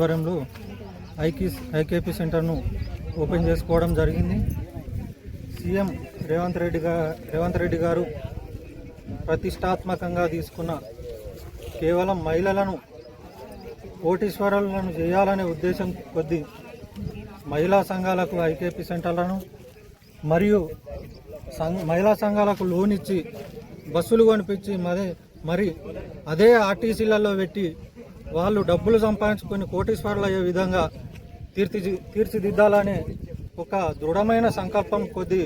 ఆధ్వర్యంలో ఐకీ ఐకేపీ సెంటర్ను ఓపెన్ చేసుకోవడం జరిగింది. సీఎం రేవంత్ రెడ్డి గా రేవంత్ రెడ్డి గారు ప్రతిష్టాత్మకంగా తీసుకున్న కేవలం మహిళలను కోటీశ్వరులను చేయాలనే ఉద్దేశం కొద్దీ మహిళా సంఘాలకు ఐకేపీ సెంటర్లను మరియు సంఘ మహిళా సంఘాలకు లోన్ ఇచ్చి బస్సులు కొనిపించి మరి మరి అదే ఆర్టీసీలలో పెట్టి వాళ్ళు డబ్బులు సంపాదించుకొని కోటీశ్వరులు అయ్యే విధంగా తీర్చి తీర్చిదిద్దాలని ఒక దృఢమైన సంకల్పం కొద్దీ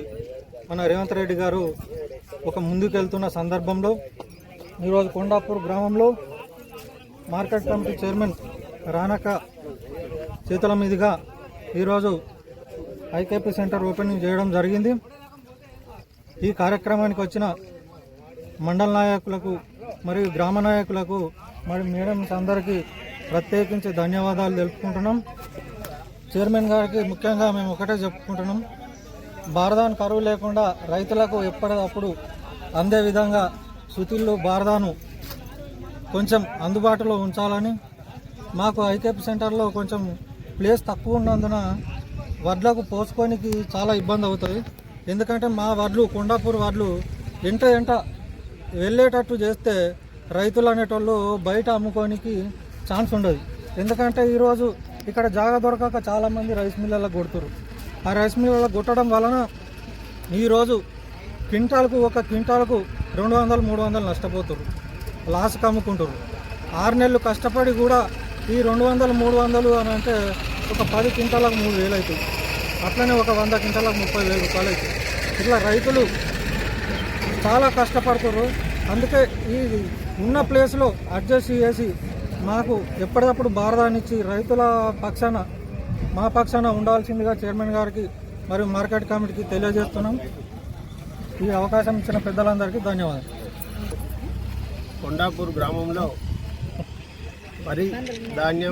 మన రేవంత్ రెడ్డి గారు ఒక ముందుకెళ్తున్న సందర్భంలో ఈరోజు కొండాపూర్ గ్రామంలో మార్కెట్ కమిటీ చైర్మన్ రానక చేతుల మీదుగా ఈరోజు ఐకేపీ సెంటర్ ఓపెనింగ్ చేయడం జరిగింది. ఈ కార్యక్రమానికి వచ్చిన మండల నాయకులకు మరియు గ్రామ నాయకులకు మరి మేడమ్స్ అందరికీ ప్రత్యేకించి ధన్యవాదాలు తెలుపుకుంటున్నాం. చైర్మన్ గారికి ముఖ్యంగా మేము ఒకటే చెప్పుకుంటున్నాం. బారదాన్ కరువు లేకుండా రైతులకు ఎప్పటికప్పుడు అందే విధంగా సుతిల్లు బారదాను కొంచెం అందుబాటులో ఉంచాలని మాకు ఐకేపీ సెంటర్లో కొంచెం ప్లేస్ తక్కువ ఉన్నందున వడ్లకు పోసుకోనికి చాలా ఇబ్బంది అవుతుంది ఎందుకంటే మా వడ్లు కొండాపూర్ వడ్లు ఎంట ఎంట వెళ్ళేటట్టు చేస్తే రైతులు అనేటోళ్ళు బయట అమ్ముకోనికి ఛాన్స్ ఉండదు. ఎందుకంటే ఈరోజు ఇక్కడ జాగా దొరకక చాలామంది రైస్ మిల్లలకు కొడుతురు. ఆ రైస్ మిల్లలో కొట్టడం వలన ఈరోజు క్వింటాల్కు ఒక క్వింటాల్కు రెండు వందలు మూడు వందలు నష్టపోతురు లాస్కి అమ్ముకుంటారు ఆరు నెలలు కష్టపడి కూడా ఈ రెండు వందలు మూడు వందలు అని అంటే ఒక పది క్వింటాలకు మూడు వేలు అవుతుంది అట్లనే ఒక వంద క్వింటాలకు ముప్పై వేలు రూపాయలు అవుతుంది ఇట్లా రైతులు చాలా కష్టపడుతున్నారు అందుకే ఈ ఉన్న ప్లేస్లో అడ్జస్ట్ చేసి మాకు ఎప్పటికప్పుడు బారదానిచ్చి రైతుల పక్షాన మా పక్షాన ఉండాల్సిందిగా చైర్మన్ గారికి మరియు మార్కెట్ కమిటీకి తెలియజేస్తున్నాం. ఈ అవకాశం ఇచ్చిన పెద్దలందరికీ ధన్యవాదాలు. కొండాపూర్ గ్రామంలో వరి ధాన్యం